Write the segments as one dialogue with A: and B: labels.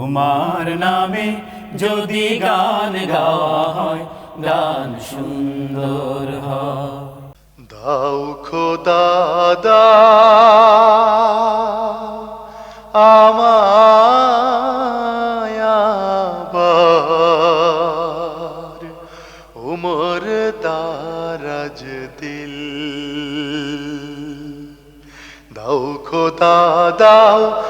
A: তোমার নামে যদি গান গাওয়া হয়, গান সুন্দর হয়।
B: দাও খোদা আবার। উমর দারাজ দিল। দাও খোদা, দাও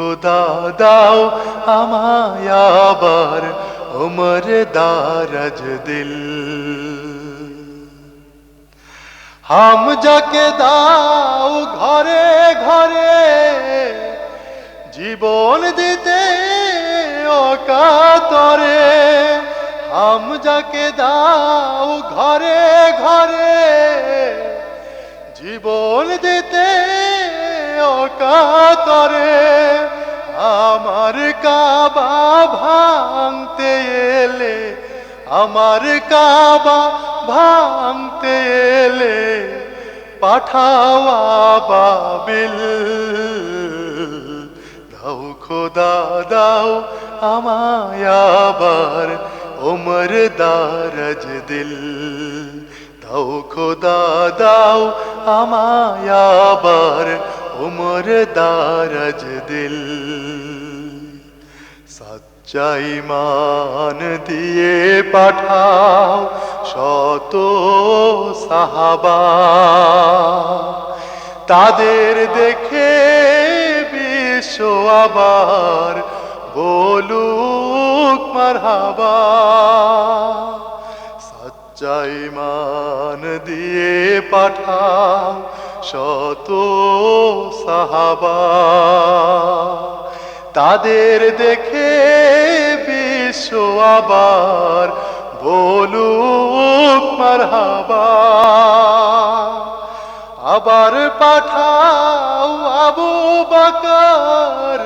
B: খোদা দাও আমায় আবার উমর দারাজ দিল। হাম যাকে দাও ঘরে ঘরে জীবন দিতে অকাতরে, হাম যাকে দাও ঘরে ঘরে জীবন দিতে অকাতরে। কাবা ভাঙতে এলে, আমার কাবা ভাঙতে এলে, পাঠাওয়া বাবিল। দাও খোদা, দাও আমায় আবার ওমর দারাজ দিল। দাও খোদা, দাও আমায় ওমর দারাজ দিল। সচ্চাই মান দিয়ে পাঠাও শত সাহাবা। তাদের দেখে বিশ্ব আবার বলুক মারহাবা। সচ্চাই মান দিয়ে পাঠাও শত সাহাবা। তাদের দেখে বিশ্ব আবার বলুক মারহাবা। আবার পাঠাও আবু বাকার,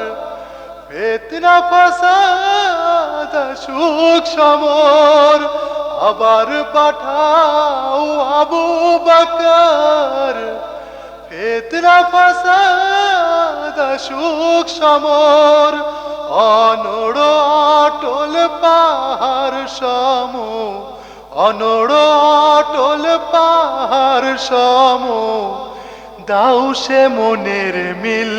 B: ফেতনা ফাসাদ, সুখ সমর। আবার পাঠাও আবু বাকার, ফেতনা ফাসাদ সুখ সমর, অনড় অটল পাহাড় সম অনড় অটল পাহাড় সম দাও সে মনের মিল,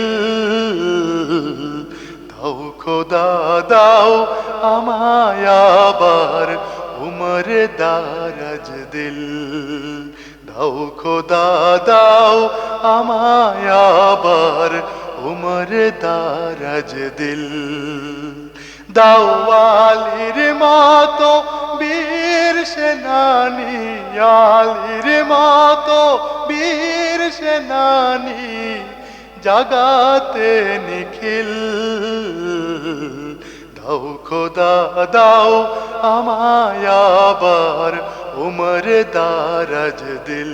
B: দাও খোদা, দাও আমায় উমর দারাজ দিল, দাও খোদা, দাও আমায় উমর দারাজ দিল। দাওয়ালির মতো বীর সেনানি, আলির মতো বীর সেনানি, জাগাতে নিখিল। দাও খোদা, দাও আমায় আবার, উমর দারাজ দিল।